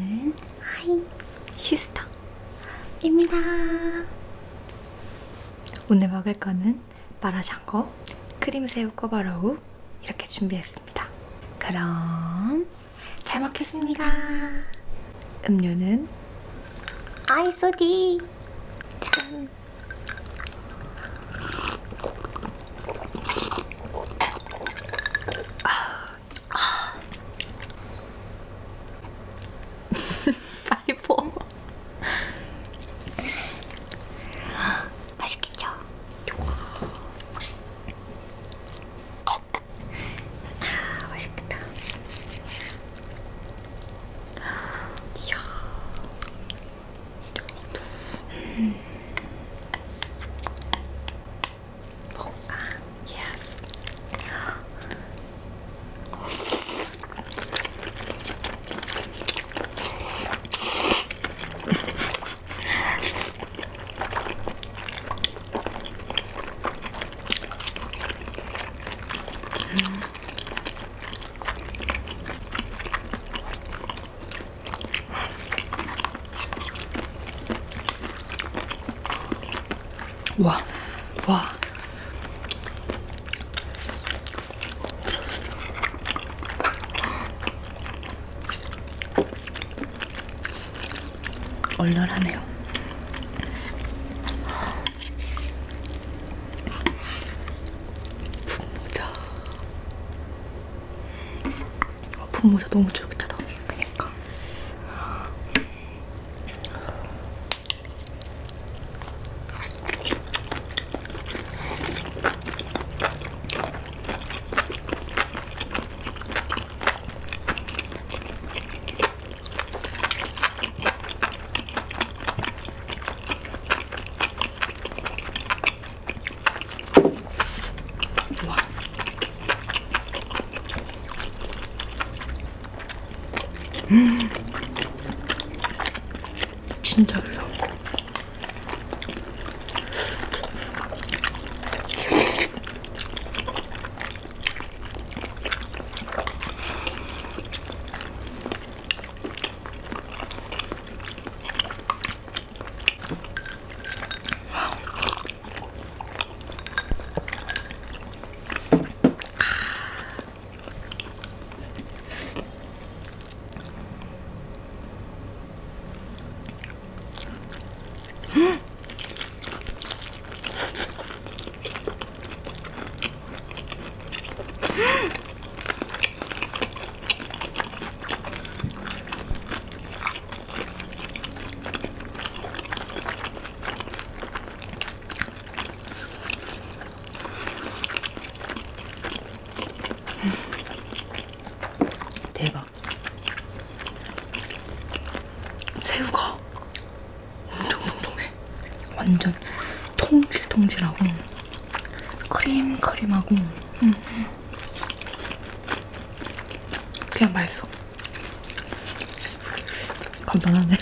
저는 하이 시스터입니다. 오늘 먹을 거는 마라샹궈 크림새우 꼬바로우 이렇게 준비했습니다. 그럼 잘 먹겠습니다. 음료는 아이소디 아, 와, 와. 얼얼하네요. 분모자. 분모자 너무 쫄깃 대박. 새우가 엄청 통통해. 완전 통질통질하고 크림 크림하고 음. 그냥 맛있어. 간단하네.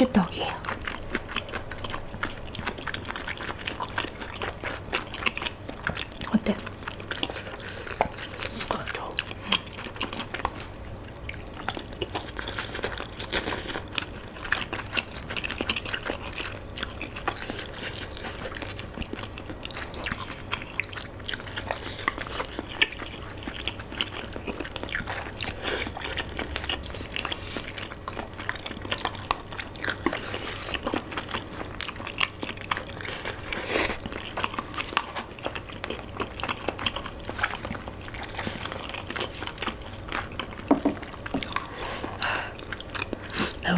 치즈떡이에요.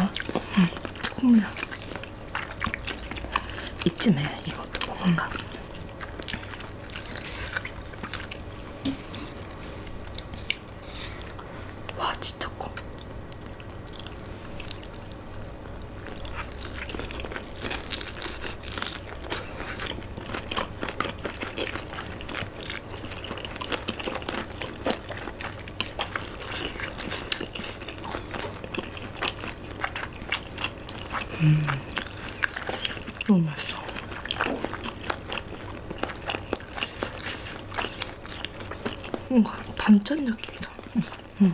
응, 조금 나. 이쯤에 이것도 먹을까? 와, 너무 맛있어. 뭔가 단짠 느낌이다. 응.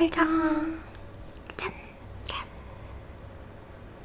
알림 설정.